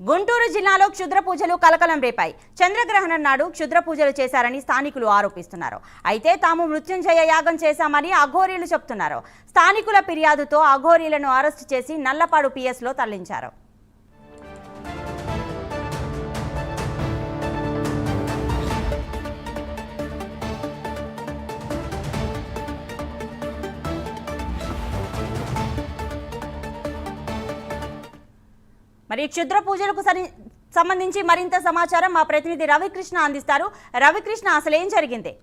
గుంటూరు జిల్లాలో క్షుద్ర పూజలు కలకలం రేపాయి. చంద్రగ్రహణం నాడు క్షుద్ర పూజలు చేశారని స్థానికులు ఆరోపిస్తున్నారు. అయితే తాము మృత్యుంజయ యాగం చేశామని అఘోరీలు చెప్తున్నారు. స్థానికుల ఫిర్యాదుతో అఘోరీలను అరెస్టు చేసి నల్లపాడు పిఎస్లో తరలించారు. మరి క్షుద్ర పూజలకు సరి- సంబంధించి మరింత సమాచారం మా ప్రతినిధి రవికృష్ణ అందిస్తారు. రవికృష్ణ అసలు ఏం జరిగింది?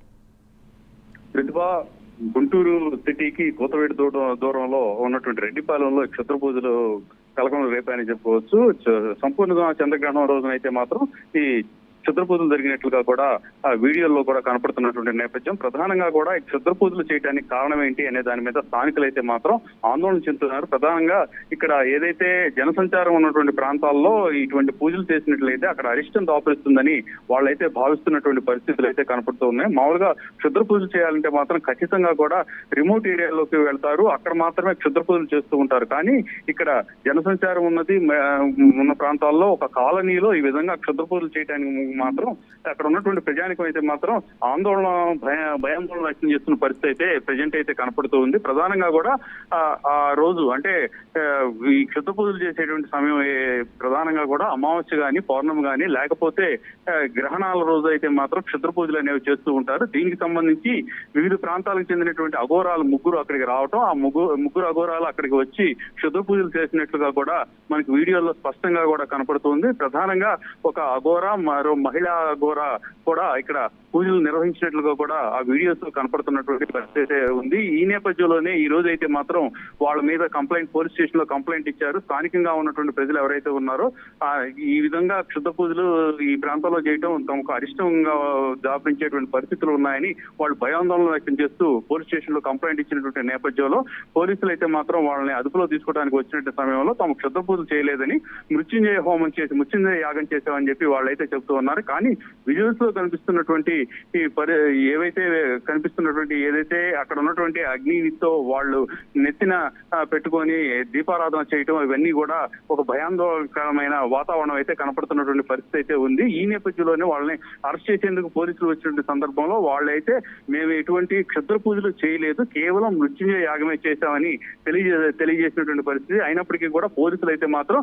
గుంటూరు సిటీకి కోతవేడి దూరం దూరంలో ఉన్నటువంటి రెడ్డిపాలెంలో క్షుద్ర పూజలు కలకం రేపాయని చెప్పుకోవచ్చు. చ- సంపూర్ణంగా చంద్రగ్రహణం రోజున అయితే మాత్రం ఈ క్షుద్ర పూజలు జరిగినట్లుగా కూడా ఆ వీడియోల్లో కూడా కనపడుతున్నటువంటి నేపథ్యం. ప్రధానంగా కూడా ఈ పూజలు చేయడానికి కారణం ఏంటి అనే దాని మీద స్థానికులు అయితే మాత్రం ఆందోళన చెందుతున్నారు. ప్రధానంగా ఇక్కడ ఏదైతే జనసంచారం ఉన్నటువంటి ప్రాంతాల్లో ఇటువంటి పూజలు చేసినట్లయితే అక్కడ అరిష్టం దాపరిస్తుందని వాళ్ళైతే భావిస్తున్నటువంటి పరిస్థితులు అయితే కనపడుతూ ఉన్నాయి. మామూలుగా క్షుద్ర పూజలు చేయాలంటే మాత్రం ఖచ్చితంగా కూడా రిమోట్ ఏరియాలోకి వెళ్తారు. అక్కడ మాత్రమే క్షుద్ర పూజలు చేస్తూ ఉంటారు. కానీ ఇక్కడ జనసంచారం ఉన్నది ఉన్న ప్రాంతాల్లో ఒక కాలనీలో ఈ విధంగా క్షుద్ర పూజలు చేయడానికి మాత్రం అక్కడ ఉన్నటువంటి ప్రజానికం అయితే మాత్రం ఆందోళన భయ భయాందోళన వ్యక్తం చేస్తున్న పరిస్థితి అయితే ప్రజెంట్ అయితే కనపడుతూ ఉంది. ప్రధానంగా కూడా ఆ రోజు అంటే ఈ క్షుత పూజలు చేసేటువంటి సమయం ప్రధానంగా కూడా అమావాస్య గాని పౌర్ణమి గాని లేకపోతే గ్రహణాల రోజు అయితే మాత్రం క్షుద్ర పూజలు అనేవి చేస్తూ ఉంటారు. దీనికి సంబంధించి వివిధ ప్రాంతాలకు చెందినటువంటి అఘోరాలు ముగ్గురు అక్కడికి రావటం ఆ ముగ్గురు ముగ్గురు అఘోరాలు అక్కడికి వచ్చి క్షుద్ర పూజలు చేసినట్లుగా కూడా మనకి వీడియోలో స్పష్టంగా కూడా కనపడుతుంది ప్రధానంగా ఒక అఘోర మరో మహిళా ఘోర కూడా ఇక్కడ పూజలు నిర్వహించినట్లుగా కూడా ఆ వీడియోస్లో కనపడుతున్నటువంటి పరిస్థితి ఉంది. ఈ నేపథ్యంలోనే ఈ రోజు అయితే మాత్రం వాళ్ళ మీద కంప్లైంట్ పోలీస్ స్టేషన్లో కంప్లైంట్ ఇచ్చారు. స్థానికంగా ఉన్నటువంటి ప్రజలు ఎవరైతే ఉన్నారో ఈ విధంగా క్షుద్ర పూజలు ఈ ప్రాంతంలో చేయడం తమకు అరిష్టంగా దాపించేటువంటి పరిస్థితులు ఉన్నాయని వాళ్ళు భయాందోళన వ్యక్తం చేస్తూ పోలీస్ స్టేషన్లో కంప్లైంట్ ఇచ్చినటువంటి నేపథ్యంలో పోలీసులు అయితే మాత్రం వాళ్ళని అదుపులో తీసుకోవడానికి వచ్చినట్టు సమయంలో తమ క్షుద్ర పూజలు చేయలేదని మృత్యుంజయ హోమం చేసి మృత్యుంజయ యాగం చేశామని చెప్పి వాళ్ళైతే చెప్తూ ఉన్నారు. కానీ విజువల్స్లో కనిపిస్తున్నటువంటి ఈ పరి ఏవైతే కనిపిస్తున్నటువంటి ఏదైతే అక్కడ ఉన్నటువంటి అగ్నితో వాళ్ళు నెత్తిన పెట్టుకొని దీపారాధన చేయటం ఇవన్నీ కూడా ఒక భయాందోళనకరమైన వాతావరణం అయితే కనపడుతున్నటువంటి పరిస్థితి అయితే ఉంది. ఈ నేపథ్యంలోనే వాళ్ళని అరెస్ట్ చేసేందుకు పోలీసులు వచ్చినటువంటి సందర్భంలో వాళ్ళైతే మేము ఎటువంటి క్షుద్ర పూజలు చేయలేదు. కేవలం మృత్యుంజయ యాగమే చేశామని తెలియజే తెలియజేసినటువంటి పరిస్థితి. అయినప్పటికీ కూడా పోలీసులు అయితే మాత్రం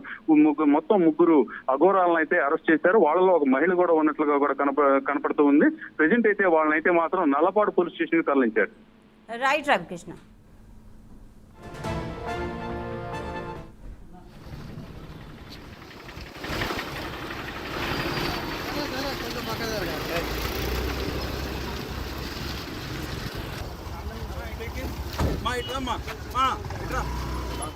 మొత్తం ముగ్గురు అఘోరాలను అయితే అరెస్ట్ చేశారు. వాళ్ళలో ఒక మహిళ కూడా ఉన్నట్లుగా కూడా కనప కనపడుతూ ఉంది. ప్రజెంట్ అయితే వాళ్ళని అయితే మాత్రం నల్లపాడు పోలీస్ స్టేషన్కి తరలించారు. రైట్ రవికృష్ణ మా ఇట్రమ్మా మా ఇట్రా.